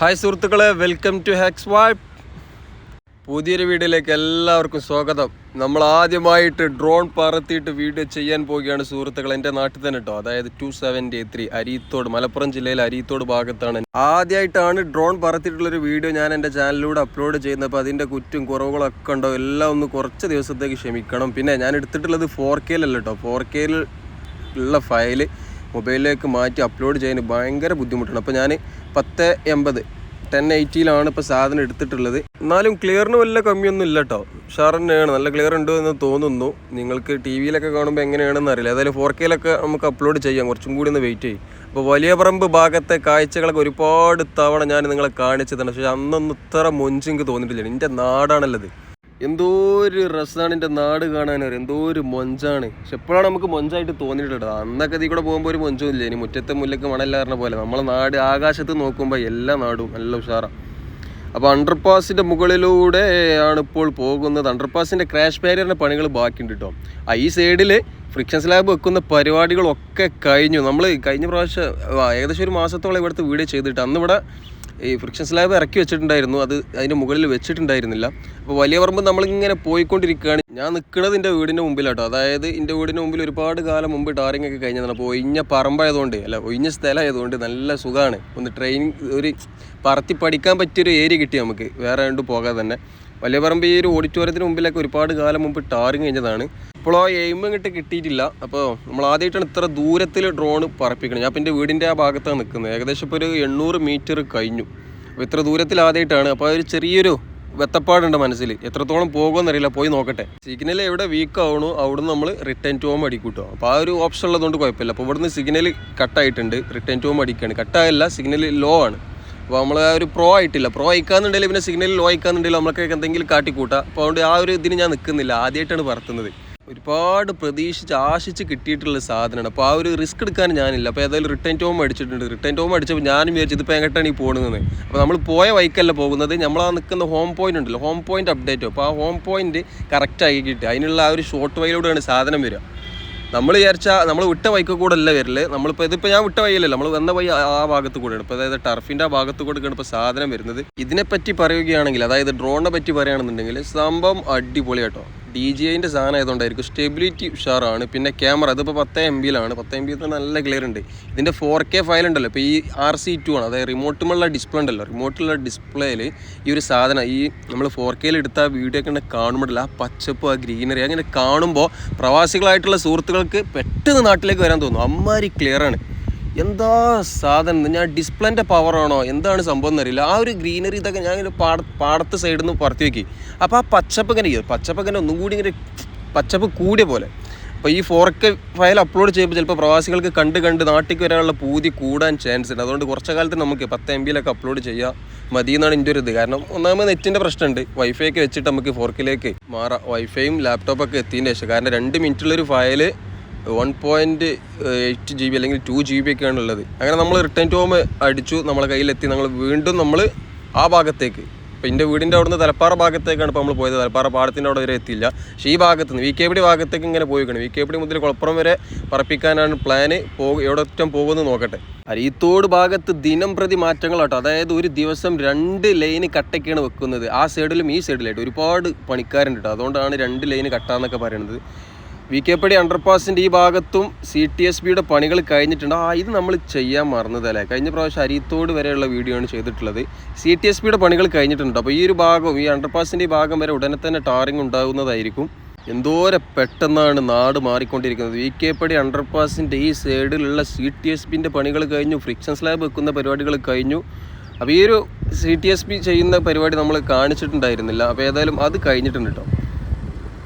Hi സുഹൃത്തുക്കളെ welcome to hacks വായ്പ് പുതിയൊരു വീഡിയോയിലേക്ക് എല്ലാവർക്കും സ്വാഗതം. നമ്മൾ ആദ്യമായിട്ട് ഡ്രോൺ പറത്തിയിട്ട് വീഡിയോ ചെയ്യാൻ പോവുകയാണ് സുഹൃത്തുക്കൾ എന്റെ നാട്ടിൽ തന്നെ കേട്ടോ അതായത് two seventy three Areethode Malappuram ജില്ലയിലെ അരീത്തോട് ഭാഗത്താണ്. ആദ്യമായിട്ടാണ് ഡ്രോൺ പറത്തിയിട്ടുള്ളൊരു വീഡിയോ ഞാൻ എന്റെ ചാനലിലൂടെ അപ്ലോഡ് ചെയ്യുന്നത്. അപ്പോൾ അതിന്റെ കുറ്റും കുറവുകളൊക്കെ ഉണ്ടോ എല്ലാം ഒന്ന് കുറച്ച് ദിവസത്തേക്ക് ക്ഷമിക്കണം. പിന്നെ ഞാൻ എടുത്തിട്ടുള്ളത് ഫോർ കെയിലല്ല കേട്ടോ ഫോർ കെയിൽ ഉള്ള ഫയൽ മൊബൈലിലേക്ക് മാറ്റി അപ്ലോഡ് ചെയ്യാൻ ഭയങ്കര ബുദ്ധിമുട്ടാണ്. അപ്പോൾ ഞാൻ പത്ത് എൺപത്. ടെൻ എയ്റ്റിയിലാണ് ഇപ്പോൾ സാധനം എടുത്തിട്ടുള്ളത്. എന്നാലും ക്ലിയറിന് വല്ല കമ്മിയൊന്നും ഇല്ല കേട്ടോ ഉഷാർ തന്നെയാണ്. നല്ല ക്ലിയർ ഉണ്ട് എന്ന് തോന്നുന്നു. നിങ്ങൾക്ക് ടി വിയിലൊക്കെ കാണുമ്പോൾ എങ്ങനെയാണെന്ന് അറിയില്ല. ഏതായാലും ഫോർ കെയിലൊക്കെ നമുക്ക് അപ്ലോഡ് ചെയ്യാം. കുറച്ചും കൂടി ഒന്ന് വെയിറ്റ് ചെയ്യും. അപ്പോൾ വലിയ പറമ്പ് ഭാഗത്തെ കാഴ്ചകളൊക്കെ ഒരുപാട് തവണ ഞാൻ നിങ്ങളെ കാണിച്ചതാണ്. പക്ഷേ അന്നൊന്നും ഇത്ര മൊഞ്ച് എനിക്ക് തോന്നിയിട്ടില്ല. എന്റെ നാടാണല്ലത്. എന്തോ ഒരു രസമാണ് എന്റെ നാട് കാണാൻ അറിയാം. എന്തോ ഒരു മൊഞ്ചാണ്. പക്ഷെ എപ്പോഴാണ് നമുക്ക് മൊഞ്ചായിട്ട് തോന്നിയിട്ടുള്ളത്. അന്നൊക്കെ ഇതിൽ കൂടെ പോകുമ്പോൾ ഒരു മൊഞ്ചും ഇല്ല. ഇനി മുറ്റത്തെ മുല്ലക്ക് മണല്ലാറിന പോലെ. നമ്മളെ നാട് ആകാശത്ത് നോക്കുമ്പോൾ എല്ലാ നാടും നല്ല ഉഷാറാണ് അപ്പോൾ അണ്ടർപാസിന്റെ മുകളിലൂടെ ആണ് ഇപ്പോൾ പോകുന്നത്. അണ്ടർപാസിന്റെ ക്രാഷ് ബാരിയറിന്റെ പണികൾ ബാക്കിയുണ്ട് കേട്ടോ ആ ഈ സൈഡിൽ ഫ്രിക്ഷൻ സ്ലാബ് വെക്കുന്ന പരിപാടികളൊക്കെ കഴിഞ്ഞു. നമ്മൾ കഴിഞ്ഞ പ്രാവശ്യം ഏകദേശം ഒരു മാസത്തോളം ഇവിടുത്തെ വീഡിയോ ചെയ്തിട്ട് അന്ന് ഇവിടെ ഈ ഫ്രിക്ഷൻ സ്ലാബ് ഇറക്കി വെച്ചിട്ടുണ്ടായിരുന്നു. അത് അതിന്റെ മുകളിൽ വെച്ചിട്ടുണ്ടായിരുന്നില്ല. അപ്പോൾ വലിയ പറമ്പ് നമ്മളിങ്ങനെ പോയിക്കൊണ്ടിരിക്കുകയാണ്. ഞാൻ നിൽക്കുന്നത് എന്റെ വീടിന്റെ മുമ്പിലാട്ടോ. അതായത് എന്റെ വീടിന്റെ മുമ്പിൽ ഒരുപാട് കാലം മുമ്പ് ടാറിംഗ് ഒക്കെ കഴിഞ്ഞതാണ്. അപ്പോൾ ഒഴിഞ്ഞ പറമ്പായതുകൊണ്ട് അല്ല ഒഴിഞ്ഞ സ്ഥലമായതുകൊണ്ട് നല്ല സുഖമാണ് ഒന്ന് ട്രെയിനിങ് ഒരു പറത്തി പഠിക്കാൻ പറ്റിയൊരു ഏരിയ കിട്ടി നമുക്ക്. വേറെ കണ്ടു പോകാതെ തന്നെ. വലിയ പറമ്പ് ഈ ഒരു ഓഡിറ്റോറിയത്തിന് മുമ്പിലൊക്കെ ഒരുപാട് കാലം മുമ്പ് ടാറിങ് കഴിഞ്ഞതാണ്. ഇപ്പോൾ ആ എയിം ഇങ്ങോട്ട് കിട്ടിയിട്ടില്ല. അപ്പോൾ നമ്മൾ ആദ്യമായിട്ടാണ് ഇത്ര ദൂരത്തിൽ ഡ്രോൺ പറപ്പിക്കുന്നത് ഞാൻ എന്റെ വീടിന്റെ ആ ഭാഗത്താണ് നിൽക്കുന്നത്. ഏകദേശം ഇപ്പോൾ ഒരു എണ്ണൂറ് മീറ്റർ കഴിഞ്ഞു. അപ്പോൾ ഇത്ര ദൂരത്തിൽ ആദ്യമായിട്ടാണ്. അപ്പോൾ ഒരു ചെറിയൊരു വെത്തപ്പാടുണ്ട് മനസ്സിൽ. എത്രത്തോളം പോകുമെന്നറിയില്ല. പോയി നോക്കട്ടെ. സിഗ്നൽ എവിടെ വീക്ക് ആവണോ അവിടുന്ന് നമ്മൾ റിട്ടേൺ ടു ഹോം അടിക്കൂട്ടോ. അപ്പോൾ ആ ഒരു ഓപ്ഷൻ ഉള്ളതുകൊണ്ട് കുഴപ്പമില്ല. അപ്പോൾ ഇവിടുന്ന് സിഗ്നൽ കട്ടായിട്ടുണ്ട് റിട്ടേൺ ടു ഹോം അടിക്കുകയാണ് കട്ടായല്ല സിഗ്നൽ ലോ ആണ്. അപ്പോൾ നമ്മൾ ആ ഒരു പ്രോ ആയിട്ടില്ല. പ്രോ അയക്കാന്നുണ്ടെങ്കിൽ പിന്നെ സിഗ്നൽ ലോ അയക്കാന്നുണ്ടെങ്കിൽ നമ്മൾക്ക് എന്തെങ്കിലും കാട്ടിക്കൂട്ടാം. അപ്പോൾ അതുകൊണ്ട് ആ ഒരു ഇതിന് ഞാൻ നിൽക്കുന്നില്ല ആദ്യമായിട്ടാണ് പറത്തുന്നത്. ഒരുപാട് പ്രതീക്ഷിച്ച് ആശിച്ച് കിട്ടിയിട്ടുള്ള സാധനമാണ്. അപ്പോൾ ആ ഒരു റിസ്ക് എടുക്കാൻ ഞാനില്ല. അപ്പോൾ ഏതായാലും റിട്ടേൺ ടോം അടിച്ചിട്ടുണ്ട്. റിട്ടേൺ ടോം അടിച്ചപ്പോൾ ഞാനും വിചാരിച്ചു ഇതിപ്പോൾ എങ്ങോട്ടാണ് ഈ പോകുന്നത് അപ്പോൾ നമ്മൾ പോയ വൈക്കല്ല പോകുന്നത്. നമ്മൾ ആ നിൽക്കുന്ന ഹോം പോയിന്റ് ഉണ്ടല്ലോ. ഹോം പോയിന്റ് അപ്ഡേറ്റ് അപ്പോൾ ആ ഹോം പോയിന്റ് കറക്റ്റ് ആയി കിട്ടി. അതിനുള്ള ആ ഒരു ഷോർട്ട് വൈയിലൂടെയാണ് സാധനം വരിക. നമ്മൾ വിചാരിച്ചാൽ നമ്മൾ വിട്ട വൈക്ക് കൂടെ അല്ല വരൽ. നമ്മളിപ്പോൾ ഇതിപ്പോൾ ഞാൻ വിട്ട വഴിയല്ലല്ലോ. നമ്മൾ വന്ന വൈ ആ- ഭാഗത്ത് കൂടെയാണ്. ഇപ്പോൾ അതായത് ടർഫിന്റെ ആ ഭാഗത്ത് കൂടെയാണ് ഇപ്പോൾ സാധനം വരുന്നത്. ഇതിനെപ്പറ്റി പറയുകയാണെങ്കിൽ അതായത് ഡ്രോണിനെ പറ്റി പറയുകയാണെന്നുണ്ടെങ്കിൽ സംഭവം അടിപൊളി കേട്ടോ ഡി ജി ഐന്റെ സാധനം ആയതുകൊണ്ടായിരിക്കും. സ്റ്റെബിലിറ്റി ഉഷാറാണ്. പിന്നെ ക്യാമറ അതിപ്പോൾ പത്ത് എം ബിയിലാണ് പത്ത് എം ബി നല്ല ക്ലിയർ ഉണ്ട്. ഇതിന്റെ ഫോർ കെ ഫയൽ ഉണ്ടല്ലോ. ഇപ്പോൾ ഈ ആർ സി ടു ആണ്. അതായത് റിമോട്ടുമുള്ള ഡിസ്പ്ലേ ഉണ്ടല്ലോ. റിമോട്ടിലുള്ള ഡിസ്പ്ലേയിൽ ഈ ഒരു സാധനം ഈ നമ്മൾ ഫോർ കെയിൽ എടുത്ത വീഡിയോ ഒക്കെ കാണുമ്പോഴല്ല ആ പച്ചപ്പ് ആ ഗ്രീനറി അങ്ങനെ കാണുമ്പോൾ പ്രവാസികളായിട്ടുള്ള സുഹൃത്തുക്കൾക്ക് പെട്ടെന്ന് നാട്ടിലേക്ക് വരാൻ തോന്നും. അമ്മാരി ക്ലിയറാണ് എന്താ സാധനം ഞാൻ ഡിസ്പ്ലേന്റെ പവറാണോ എന്താണ് സംഭവം എന്നറിയില്ല. ആ ഒരു ഗ്രീനറി ഇതൊക്കെ ഞാൻ ഇങ്ങനെ പാട പാടത്ത് സൈഡിൽ നിന്ന് പുറത്തു വെക്കി. അപ്പോൾ ആ പച്ചപ്പ് ഇങ്ങനെ പച്ചപ്പ് ഇങ്ങനെ ഒന്നും കൂടി ഇങ്ങനെ പച്ചപ്പ് കൂടിയ പോലെ. അപ്പോൾ ഈ ഫോർ കെ ഫയൽ അപ്ലോഡ് ചെയ്യുമ്പോൾ ചിലപ്പോൾ പ്രവാസികൾക്ക് കണ്ട് കണ്ട് നാട്ടിലേക്ക് വരാനുള്ള പൂതി കൂടാൻ ചാൻസ് ഉണ്ട്. അതുകൊണ്ട് കുറച്ച് കാലത്ത് നമുക്ക് പത്ത് എം ബിയിലൊക്കെ അപ്ലോഡ് ചെയ്യാം മതി എന്നാണ് എന്റെ ഒരു ഇത്. കാരണം ഒന്നാമത് നെറ്റിന്റെ പ്രശ്നമുണ്ട്. വൈഫൈ ഒക്കെ വെച്ചിട്ട് നമുക്ക് ഫോർ കെയിലേക്ക് മാറാം. വൈഫൈയും ലാപ്ടോപ്പൊക്കെ എത്തിയതിന്റെ ശേഷം. കാരണം രണ്ട് മിനിറ്റുള്ളൊരു file one point eight G B അല്ലെങ്കിൽ ടു ജി ബി ഒക്കെയാണ് ഉള്ളത്. അങ്ങനെ നമ്മൾ റിട്ടേൺ ടു അടിച്ചു നമ്മളെ കയ്യിലെത്തി നമ്മൾ വീണ്ടും നമ്മൾ ആ ഭാഗത്തേക്ക്. ഇപ്പോൾ എന്റെ വീടിന്റെ അവിടുന്ന് തലപ്പാറ ഭാഗത്തേക്കാണ് ഇപ്പോൾ നമ്മൾ പോയത്. തലപ്പാറ പാടത്തിന്റെ അവിടെ വരെ എത്തിയില്ല. പക്ഷേ ഈ ഭാഗത്ത് നിന്ന് വി കെ പിടി ഭാഗത്തേക്ക് ഇങ്ങനെ പോയിക്കണം വി കെ പിടി മുതൽ കുളപ്പുറം വരെ പറപ്പിക്കാനാണ് പ്ലാന് പോകും എവിടെ ഒറ്റം പോകുമെന്ന് നോക്കട്ടെ. അരീത്തോട് ഭാഗത്ത് ദിനം പ്രതി മാറ്റങ്ങളാട്ടോ. അതായത് ഒരു ദിവസം രണ്ട് ലൈന് കട്ടയ്ക്കാണ് വെക്കുന്നത്. ആ സൈഡിലും ഈ സൈഡിലായിട്ട് ഒരുപാട് പണിക്കാരുണ്ട് കേട്ടോ അതുകൊണ്ടാണ് രണ്ട് ലൈന് കട്ടാന്നൊക്കെ പറയുന്നത്. വി കെ പടി അണ്ടർപാസിന്റെ ഈ ഭാഗത്തും സി ടി എസ് ബിയുടെ പണികൾ കഴിഞ്ഞിട്ടുണ്ട്. ആ ഇത് നമ്മൾ ചെയ്യാൻ മറന്നതല്ലേ? കഴിഞ്ഞ പ്രാവശ്യം അരിത്തോട് വരെയുള്ള വീഡിയോ ആണ് ചെയ്തിട്ടുള്ളത്. സി ടി എസ് ബിയുടെ പണികൾ കഴിഞ്ഞിട്ടുണ്ട്. അപ്പോൾ ഈ ഒരു ഭാഗവും ഈ അണ്ടർപാസിന്റെ ഈ ഭാഗം വരെ ഉടനെ തന്നെ ടാറിങ് ഉണ്ടാകുന്നതായിരിക്കും. എന്തോരെ പെട്ടെന്നാണ് നാട് മാറിക്കൊണ്ടിരിക്കുന്നത്. വി കെ പടി അണ്ടർപാസിന്റെ ഈ സൈഡിലുള്ള സി ടി എസ് ബിന്റെ പണികൾ കഴിഞ്ഞു. ഫ്രിക്ഷൻ സ്ലാബ് വെക്കുന്ന പരിപാടികൾ കഴിഞ്ഞു. അപ്പോൾ ഈ ഒരു സി ടി എസ് ബി ചെയ്യുന്ന പരിപാടി നമ്മൾ കാണിച്ചിട്ടുണ്ടായിരുന്നില്ല. അപ്പോൾ ഏതായാലും അത് കഴിഞ്ഞിട്ടുണ്ട് കേട്ടോ.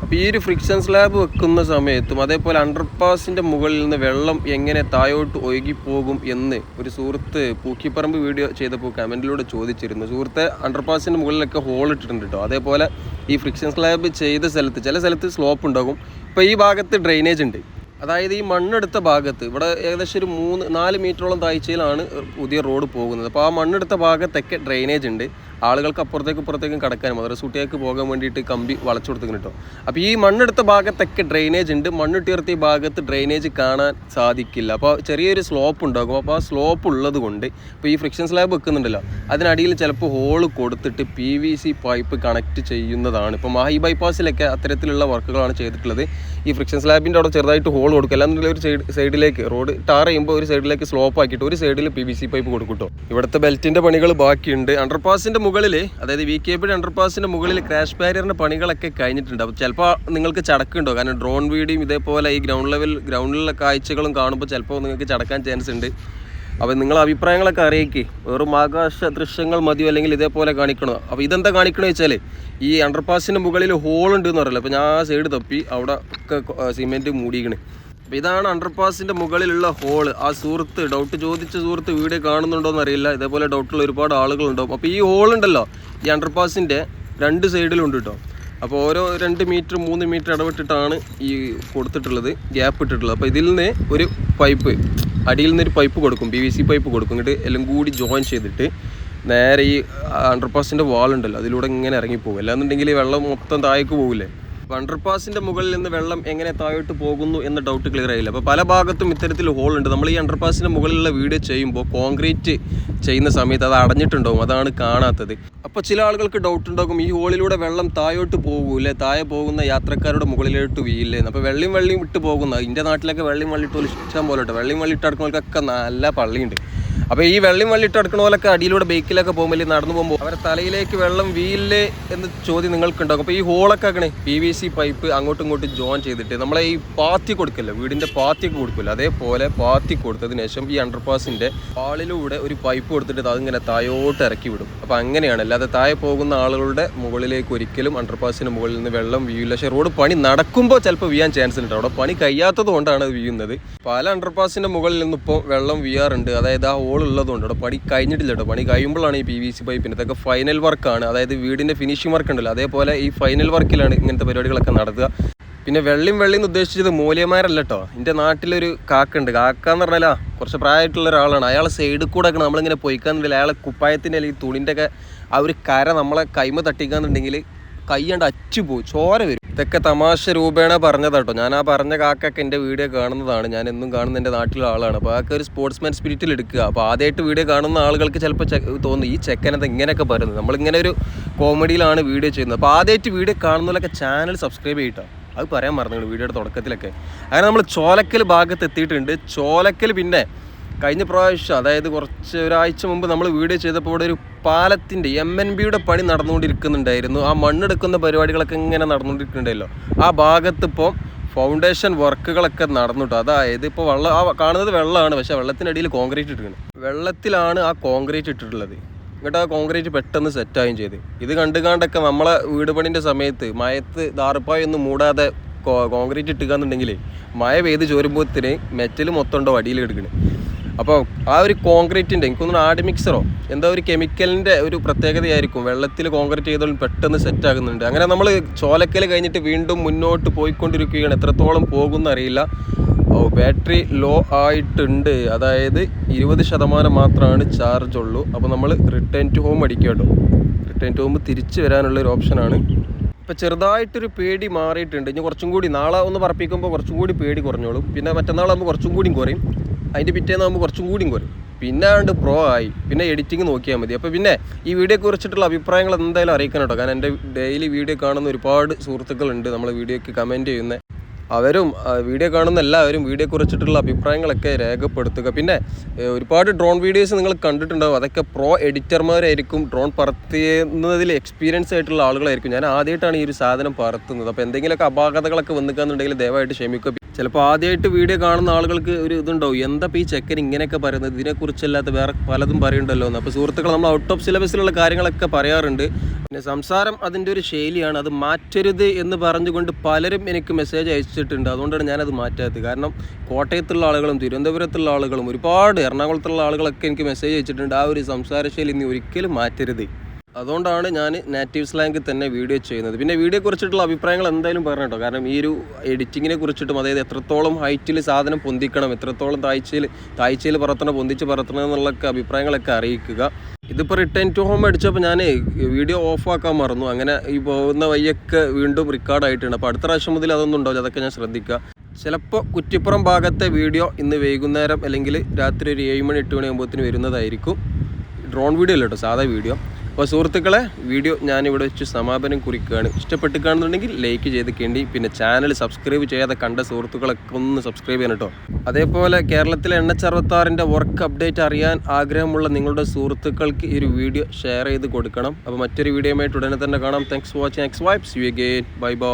അപ്പോൾ ഈ ഒരു ഫ്രിക്ഷൻ സ്ലാബ് വെക്കുന്ന സമയത്തും അതേപോലെ അണ്ടർപാസിന്റെ മുകളിൽ നിന്ന് വെള്ളം എങ്ങനെ താഴോട്ട് ഒഴുകിപ്പോകും എന്ന് ഒരു സുഹൃത്ത് പൂക്കിപ്പറമ്പ് വീഡിയോ ചെയ്തപ്പോൾ കമന്റിലൂടെ ചോദിച്ചിരുന്നു. സുഹൃത്തെ അണ്ടർപാസിന്റെ മുകളിലൊക്കെ ഹോൾ ഇട്ടിട്ടുണ്ട് കേട്ടോ അതേപോലെ ഈ ഫ്രിക്ഷൻ സ്ലാബ് ചെയ്ത സ്ഥലത്ത് ചില സ്ഥലത്ത് സ്ലോപ്പ് ഉണ്ടാകും. ഇപ്പോൾ ഈ ഭാഗത്ത് ഡ്രെയിനേജ് ഉണ്ട്. അതായത് ഈ മണ്ണെടുത്ത ഭാഗത്ത് ഇവിടെ ഏകദേശം ഒരു മൂന്ന് നാല് മീറ്ററോളം താഴ്ചയിലാണ് പുതിയ റോഡ് പോകുന്നത്. അപ്പോൾ ആ മണ്ണെടുത്ത ഭാഗത്തൊക്കെ ഡ്രെയിനേജ് ഉണ്ട്. ആളുകൾക്ക് അപ്പുറത്തേക്ക് ഇപ്പുറത്തേക്കും കടക്കാനും അതൊരു കുട്ടികൾക്ക് പോകാൻ വേണ്ടിയിട്ട് കമ്പി വളച്ചു കൊടുത്തിങ്ങനെ കേട്ടോ. അപ്പോൾ ഈ മണ്ണെടുത്ത ഭാഗത്തൊക്കെ ഡ്രെയിനേജ് ഉണ്ട്. മണ്ണിട്ടിയർത്തിയ ഭാഗത്ത് ഡ്രെയിനേജ് കാണാൻ സാധിക്കില്ല. അപ്പോൾ ചെറിയൊരു സ്ലോപ്പ് ഉണ്ടാകും. അപ്പോൾ ആ സ്ലോപ്പ് ഉള്ളത് കൊണ്ട് ഇപ്പോൾ ഈ ഫ്രിക്ഷൻ സ്ലാബ് വെക്കുന്നുണ്ടല്ലോ. അതിനടിയിൽ ചിലപ്പോൾ ഹോൾ കൊടുത്തിട്ട് P V C pipe connect ചെയ്യുന്നതാണ്. ഇപ്പോൾ മാഹി ബൈപ്പാസിലൊക്കെ അത്തരത്തിലുള്ള വർക്കുകളാണ് ചെയ്തിട്ടുള്ളത്. ഈ ഫ്രിക്ഷൻ സ്ലാബിന്റെ അവിടെ ചെറുതായിട്ട് ഹോൾ കൊടുക്കുക അല്ലാന്നുണ്ടെങ്കിൽ ഒരു സൈഡ് സൈഡിലേക്ക് റോഡ് ടാർ ചെയ്യുമ്പോൾ ഒരു സൈഡിലേക്ക് സ്ലോപ്പ് ആക്കിയിട്ട് ഒരു സൈഡിൽ പി വി സി പൈപ്പ് കൊടുക്കും കേട്ടോ. ഇവിടുത്തെ ബെൽറ്റിന്റെ പണികൾ ബാക്കിയുണ്ട്. അണ്ടർപാസിന്റെ മുകളിൽ അതായത് വി കെ പിയുടെ അണ്ടർപാസിന്റെ മുകളിൽ ക്രാഷ് ബാരിയറിന്റെ പണികളൊക്കെ കഴിഞ്ഞിട്ടുണ്ട്. അപ്പോൾ ചിലപ്പോൾ നിങ്ങൾക്ക് ചടക്കുണ്ടോ? കാരണം ഡ്രോൺ വീഡിയും ഇതേപോലെ ഈ ഗ്രൗണ്ട് ലെവൽ ഗ്രൗണ്ടിലുള്ള കാഴ്ചകളും കാണുമ്പോൾ ചിലപ്പോൾ നിങ്ങൾക്ക് ചടക്കാൻ ചാൻസ് ഉണ്ട്. അപ്പോൾ നിങ്ങൾ അഭിപ്രായങ്ങളൊക്കെ അറിയിക്കേ. വെറും ആകാശ ദൃശ്യങ്ങൾ മതിയോ? അല്ലെങ്കിൽ ഇതേപോലെ കാണിക്കണോ? അപ്പോൾ ഇതെന്താ കാണിക്കണോ വെച്ചാൽ ഈ അണ്ടർപാസിന്റെ മുകളിൽ ഹോൾ ഉണ്ട് എന്ന് പറയല്ലോ? അപ്പോൾ ഞാൻ ആ സൈഡ് തപ്പി അവിടെ ഒക്കെ സിമെന്റ് മൂടിക്കണേ അപ്പോൾ ഇതാണ് അണ്ടർപാസിന്റെ മുകളിലുള്ള ഹോൾ ആ സുഹൃത്ത് ഡൗട്ട് ചോദിച്ച സുഹൃത്ത് വീഡിയോ കാണുന്നുണ്ടോ എന്നറിയില്ല ഇതേപോലെ ഡൗട്ടുള്ള ഒരുപാട് ആളുകളുണ്ടാവും. അപ്പോൾ ഈ ഹോൾ ഉണ്ടല്ലോ ഈ അണ്ടർപാസിന്റെ രണ്ട് സൈഡിലുണ്ട് കേട്ടോ അപ്പോൾ ഓരോ രണ്ട് മീറ്റർ മൂന്ന് മീറ്റർ ഇടവിട്ടിട്ടാണ് ഈ കൊടുത്തിട്ടുള്ളത് ഗ്യാപ്പ് ഇട്ടിട്ടുള്ളത്. അപ്പോൾ ഇതിൽ നിന്ന് ഒരു പൈപ്പ് അടിയിൽ നിന്ന് ഒരു പൈപ്പ് കൊടുക്കും പി വി സി പൈപ്പ് കൊടുക്കും. എന്നിട്ട് എല്ലാം കൂടി ജോയിൻ ചെയ്തിട്ട് നേരെ ഈ അണ്ടർപാസിന്റെ വാളുണ്ടല്ലോ അതിലൂടെ ഇങ്ങനെ ഇറങ്ങിപ്പോകും അല്ലാന്നുണ്ടെങ്കിൽ വെള്ളം മൊത്തം താഴേക്ക് പോകില്ലേ അണ്ടർപാസിന്റെ മുകളിൽ നിന്ന് വെള്ളം എങ്ങനെ താഴോട്ട് പോകുന്നു എന്ന ഡൗട്ട് ക്ലിയർ ആയില്ല. അപ്പോൾ പല ഭാഗത്തും ഇത്തരത്തിൽ ഹോൾ ഉണ്ട്. നമ്മൾ ഈ അണ്ടർപാസിന്റെ മുകളിലുള്ള വീഡിയോ ചെയ്യുമ്പോൾ കോൺക്രീറ്റ് ചെയ്യുന്ന സമയത്ത് അത് അടഞ്ഞിട്ടുണ്ടാവും. അതാണ് കാണാത്തത്. അപ്പോൾ ചില ആളുകൾക്ക് ഡൗട്ട് ഉണ്ടാകും. ഈ ഹോളിലൂടെ വെള്ളം താഴോട്ട് പോകൂലേ? താഴെ പോകുന്ന യാത്രക്കാരുടെ മുകളിലോട്ട് വീയില്ലേ അപ്പോൾ വെള്ളിയും വെള്ളിയും ഇട്ട് പോകുന്ന ഇന്ത്യ നാട്ടിലൊക്കെ വെള്ളിയും വള്ളിയിട്ട് പോലെ ഇഷ്ടം പോലെ ഉണ്ട്. വെള്ളിയും വള്ളിയിട്ട് അടക്കുന്നവർക്കൊക്കെ നല്ല പള്ളിയുണ്ട്. അപ്പോൾ ഈ വെള്ളം വള്ളിയിട്ട് അടുക്കണ പോലൊക്കെ അടിയിലൂടെ ബൈക്കിലൊക്കെ പോകുമ്പോൾ നടന്നു പോകുമ്പോൾ അവരുടെ തലയിലേക്ക് വെള്ളം വീലില്ലേ എന്ന് ചോദ്യം നിങ്ങൾക്കുണ്ടാകും. അപ്പോൾ ഈ ഹോളൊക്കെ ആക്കണേ പി വി സി പൈപ്പ് അങ്ങോട്ടും ഇങ്ങോട്ടും ജോയിൻ ചെയ്തിട്ട് നമ്മളെ ഈ പാത്തി കൊടുക്കില്ല വീടിന്റെ പാത്തിയൊക്കെ കൊടുക്കില്ല? അതേപോലെ പാത്തി കൊടുത്തതിന് ശേഷം ഈ അണ്ടർപാസിന്റെ ആളിലൂടെ ഒരു പൈപ്പ് കൊടുത്തിട്ട് അതിങ്ങനെ തായോട്ട് ഇറക്കി വിടും. അപ്പോൾ അങ്ങനെയാണ്. അല്ലാതെ താഴെ പോകുന്ന ആളുകളുടെ മുകളിലേക്ക് ഒരിക്കലും അണ്ടർപാസിന് മുകളിൽ നിന്ന് വെള്ളം വീയില്ല പക്ഷേ റോഡ് പണി നടക്കുമ്പോൾ ചിലപ്പോൾ വീയാൻ ചാൻസ് ഉണ്ട്. അവിടെ പണി കഴിയാത്തത് കൊണ്ടാണ് അത് വീഴുന്നത്. പല അണ്ടർപാസിന്റെ മുകളിൽ നിന്നും ഇപ്പോൾ വെള്ളം വീയാറുണ്ട് അതായത് ആ ഹോൾ ഉള്ളതുകൊണ്ട് ഇവിടെ പണി കഴിഞ്ഞിട്ടില്ല കേട്ടോ. പണി കഴിയുമ്പോഴാണ് ഈ പി വി സി പൈപ്പിന്റെ ഇതൊക്കെ ഫൈനൽ വർക്കാണ് അതായത് വീടിന്റെ ഫിനിഷിംഗ് വർക്ക് ഉണ്ടല്ലോ. അതേപോലെ ഈ ഫൈനൽ വർക്കിലാണ് ഇങ്ങനത്തെ പരിപാടികളൊക്കെ നടത്തുക പിന്നെ വെള്ളിയും വെള്ളിയും എന്ന് ഉദ്ദേശിച്ചത് മൂല്യമാരല്ല കേട്ടോ. എന്റെ നാട്ടിലൊരു കാക്കുണ്ട് കാക്ക എന്ന് പറഞ്ഞാൽ കുറച്ച് പ്രായമായിട്ടുള്ള ഒരാളാണ്. അയാളെ സൈഡിൽ കൂടെ ഒക്കെ നമ്മളിങ്ങനെ പൊയ്ക്കാൻ അയാളെ കുപ്പായത്തിന്റെ അല്ലെങ്കിൽ തുണിന്റെ ഒക്കെ ആ ഒരു കര നമ്മളെ കൈമ തട്ടിക്കാന്നുണ്ടെങ്കിൽ കൈയണ്ട് അച്ചു പോകും ചോര വരും. ഇതൊക്കെ തമാശ രൂപേണ പറഞ്ഞതാട്ടോ ഞാൻ ആ പറഞ്ഞ കാക്കൊക്കെ എന്റെ വീഡിയോ കാണുന്നതാണ്. ഞാൻ എന്നും കാണുന്ന എന്റെ നാട്ടിലെ ആളാണ്. അപ്പോൾ അതൊക്കെ ഒരു സ്പോർട്സ്മാൻ സ്പിരിറ്റിൽ എടുക്കുക. അപ്പോൾ ആദ്യമായിട്ട് വീഡിയോ കാണുന്ന ആളുകൾക്ക് ചിലപ്പോൾ തോന്നും ഈ ചെക്കനത് ഇങ്ങനെയൊക്കെ പറയുന്നത്. നമ്മളിങ്ങനെ ഒരു കോമഡിയിലാണ് വീഡിയോ ചെയ്യുന്നത്. അപ്പോൾ ആദ്യമായിട്ട് വീഡിയോ കാണുന്നതിലൊക്കെ ചാനൽ സബ്സ്ക്രൈബ് ചെയ്യട്ടോ അത് പറയാൻ മറന്നു വീഡിയോയുടെ തുടക്കത്തിലൊക്കെ. അങ്ങനെ നമ്മൾ ചോലക്കൽ ഭാഗത്ത് എത്തിയിട്ടുണ്ട് ചോലക്കൽ പിന്നെ കഴിഞ്ഞ പ്രാവശ്യം അതായത് കുറച്ച് ഒരാഴ്ച മുമ്പ് നമ്മൾ വീഡിയോ ചെയ്തപ്പോൾ ഇവിടെ ഒരു പാലത്തിന്റെ എം എൻ ബിയുടെ പണി നടന്നുകൊണ്ടിരിക്കുന്നുണ്ടായിരുന്നു. ആ മണ്ണെടുക്കുന്ന പരിപാടികളൊക്കെ ഇങ്ങനെ നടന്നുകൊണ്ടിരിക്കുന്നുണ്ടല്ലോ. ആ ഭാഗത്ത് ഇപ്പോൾ ഫൗണ്ടേഷൻ വർക്കുകളൊക്കെ നടന്നിട്ടു. അതായത് ഇപ്പോൾ വെള്ളം ആ കാണുന്നത് വെള്ളമാണ് പക്ഷേ വെള്ളത്തിനടിയിൽ കോൺക്രീറ്റ് ഇട്ടിരിക്കുന്നത് വെള്ളത്തിലാണ് ആ കോൺക്രീറ്റ് ഇട്ടിട്ടുള്ളത്. എന്നിട്ട് ആ കോൺക്രീറ്റ് പെട്ടെന്ന് സെറ്റായും ചെയ്ത്. ഇത് കണ്ടു കണ്ടൊക്കെ നമ്മളെ വീട് പണിന്റെ സമയത്ത് മയത്ത് ദാർപ്പായൊന്നും മൂടാതെ കോൺക്രീറ്റ് ഇട്ടുകയെന്നുണ്ടെങ്കിൽ മഴ പെയ്ത് ചോരുമ്പോഴത്തിന് മെറ്റൽ മൊത്തം ഉണ്ടോ അടിയിൽ എടുക്കണേ അപ്പോൾ ആ ഒരു കോൺക്രീറ്റിന്റെ എനിക്കൊന്നും ആഡ് മിക്സറോ എന്താ ഒരു കെമിക്കലിന്റെ ഒരു പ്രത്യേകതയായിരിക്കും. വെള്ളത്തിൽ കോൺക്രീറ്റ് ചെയ്തോളും പെട്ടെന്ന് സെറ്റ് ആകുന്നുണ്ട്. അങ്ങനെ നമ്മൾ ചോലക്കൽ കഴിഞ്ഞിട്ട് വീണ്ടും മുന്നോട്ട് പോയിക്കൊണ്ടിരിക്കുകയാണ്. എത്രത്തോളം പോകുന്ന അറിയില്ല. ഓ ബാറ്ററി ലോ ആയിട്ടുണ്ട്. അതായത് ഇരുപത് ശതമാനം മാത്രമാണ് ചാർജ് ഉള്ളൂ. അപ്പോൾ നമ്മൾ റിട്ടേൺ ടു ഹോം അടിക്കുക കേട്ടോ. റിട്ടേൺ ടു ഹോം തിരിച്ച് വരാനുള്ള ഒരു ഓപ്ഷനാണ് ഇപ്പോൾ ചെറുതായിട്ടൊരു പേടി മാറിയിട്ടുണ്ട്. ഇനി കുറച്ചും കൂടി നാളെ ഒന്ന് പറപ്പിക്കുമ്പോൾ കുറച്ചും കൂടി പേടി കുറഞ്ഞോളും. പിന്നെ മറ്റന്നാളാകുമ്പോൾ കുറച്ചും കൂടിയും കുറയും. അതിന്റെ പിറ്റേന്നാകുമ്പോൾ കുറച്ചും കൂടിയും കുറയും പിന്നെ ആണ്ട് പ്രോ ആയി. പിന്നെ എഡിറ്റിംഗ് നോക്കിയാൽ മതി. അപ്പോൾ പിന്നെ ഈ വീഡിയോ കുറിച്ചിട്ടുള്ള അഭിപ്രായങ്ങൾ എന്തായാലും അറിയിക്കണം കേട്ടോ. കാരണം എന്റെ ഡെയിലി വീഡിയോ കാണുന്ന ഒരുപാട് സുഹൃത്തുക്കളുണ്ട് നമ്മൾ വീഡിയോയ്ക്ക് കമന്റ് ചെയ്യുന്ന. അവരും വീഡിയോ കാണുന്ന എല്ലാവരും വീഡിയോ കുറിച്ചിട്ടുള്ള അഭിപ്രായങ്ങളൊക്കെ രേഖപ്പെടുത്തുക. പിന്നെ ഒരുപാട് ഡ്രോൺ വീഡിയോസ് നിങ്ങൾ കണ്ടിട്ടുണ്ടാവും. അതൊക്കെ പ്രോ എഡിറ്റർമാരായിരിക്കും ഡ്രോൺ പറത്തുന്നതിൽ എക്സ്പീരിയൻസ് ആയിട്ടുള്ള ആളുകളായിരിക്കും. ഞാൻ ആദ്യമായിട്ടാണ് ഈ ഒരു സാധനം പറത്തുന്നത്. അപ്പോൾ എന്തെങ്കിലുമൊക്കെ അപാകതകളൊക്കെ വന്നിക്കാന്നുണ്ടെങ്കിൽ ദയവായിട്ട് ക്ഷമിക്കുക. ചിലപ്പോൾ ആദ്യമായിട്ട് വീഡിയോ കാണുന്ന ആളുകൾക്ക് ഒരു ഇതുണ്ടാവും. എന്താ ഇപ്പോൾ ഈ ചെക്കൻ ഇങ്ങനെയൊക്കെ പറയുന്നത്? ഇതിനെക്കുറിച്ചല്ലാത്ത വേറെ പലതും പറയുന്നുണ്ടല്ലോ എന്ന്. അപ്പോൾ സുഹൃത്തുക്കൾ നമ്മൾ ഔട്ട് ഓഫ് സിലബസിലുള്ള കാര്യങ്ങളൊക്കെ പറയാറുണ്ട്. പിന്നെ സംസാരം അതിന്റെ ഒരു ശൈലിയാണ്. അത് മാറ്റരുത് എന്ന് പറഞ്ഞുകൊണ്ട് പലരും എനിക്ക് മെസ്സേജ് അയച്ചിട്ടുണ്ട്. അതുകൊണ്ടാണ് ഞാനത് മാറ്റാത്തത്. കാരണം കോട്ടയത്തുള്ള ആളുകളും തിരുവനന്തപുരത്തുള്ള ആളുകളും ഒരുപാട് എറണാകുളത്തുള്ള ആളുകളൊക്കെ എനിക്ക് മെസ്സേജ് അയച്ചിട്ടുണ്ട്. ആ ഒരു സംസാര ശൈലി നീ ഒരിക്കലും മാറ്റരുത്. അതുകൊണ്ടാണ് ഞാൻ നാറ്റീവ് സ്ലാങ്ങിൽ തന്നെ വീഡിയോ ചെയ്യുന്നത്. പിന്നെ വീഡിയോ കുറിച്ചിട്ടുള്ള അഭിപ്രായങ്ങൾ എന്തായാലും പറഞ്ഞു കാരണം ഈ ഒരു എഡിറ്റിങ്ങിനെ കുറിച്ചിട്ടും അതായത് എത്രത്തോളം ഹൈറ്റിൽ സാധനം പൊന്തിക്കണം എത്രത്തോളം താഴ്ചയിൽ താഴ്ചയിൽ പറത്തണം പൊന്തിച്ച് പറത്തണം എന്നുള്ളൊക്കെ അഭിപ്രായങ്ങളൊക്കെ അറിയിക്കുക. ഇതിപ്പോൾ റിട്ടേൺ ടു ഹോം അടിച്ചപ്പോൾ ഞാൻ വീഡിയോ ഓഫാക്കാൻ മറന്നു. അങ്ങനെ ഈ പോകുന്ന വഴിയൊക്കെ വീണ്ടും റെക്കോർഡ് ആയിട്ടുണ്ട്. അപ്പോൾ അടുത്ത പ്രാവശ്യം മുതൽ അതൊന്നും ഉണ്ടാവില്ല. അതൊക്കെ ഞാൻ ശ്രദ്ധിക്കുക. ചിലപ്പോൾ കുറ്റിപ്പുറം ഭാഗത്തെ വീഡിയോ ഇന്ന് വൈകുന്നേരം അല്ലെങ്കിൽ രാത്രി ഒരു ഏഴ് മണി എട്ട് മണി ആകുമ്പോഴത്തേന് വരുന്നതായിരിക്കും. ഡ്രോൺ വീഡിയോ അല്ല കേട്ടോ സാധാ വീഡിയോ അപ്പോൾ സുഹൃത്തുക്കളെ വീഡിയോ ഞാനിവിടെ വെച്ച് സമാപനം കുറിക്കുകയാണ്. ഇഷ്ടപ്പെട്ട് കാണുന്നുണ്ടെങ്കിൽ ലൈക്ക് ചെയ്ത് കേണ്ടി പിന്നെ ചാനൽ സബ്സ്ക്രൈബ് ചെയ്യാതെ കണ്ട സുഹൃത്തുക്കളൊക്കെ ഒന്ന് സബ്സ്ക്രൈബ് ചെയ്യണം കേട്ടോ. അതേപോലെ കേരളത്തിലെ എണ്ണ അറുപത്താറിന്റെ വർക്ക് അപ്ഡേറ്റ് അറിയാൻ ആഗ്രഹമുള്ള നിങ്ങളുടെ സുഹൃത്തുക്കൾക്ക് ഈ ഒരു വീഡിയോ ഷെയർ ചെയ്ത് കൊടുക്കണം. അപ്പോൾ മറ്റൊരു വീഡിയോയുമായിട്ട് ഉടനെ തന്നെ കാണാം. Thanks for watching X vibes you again bye bye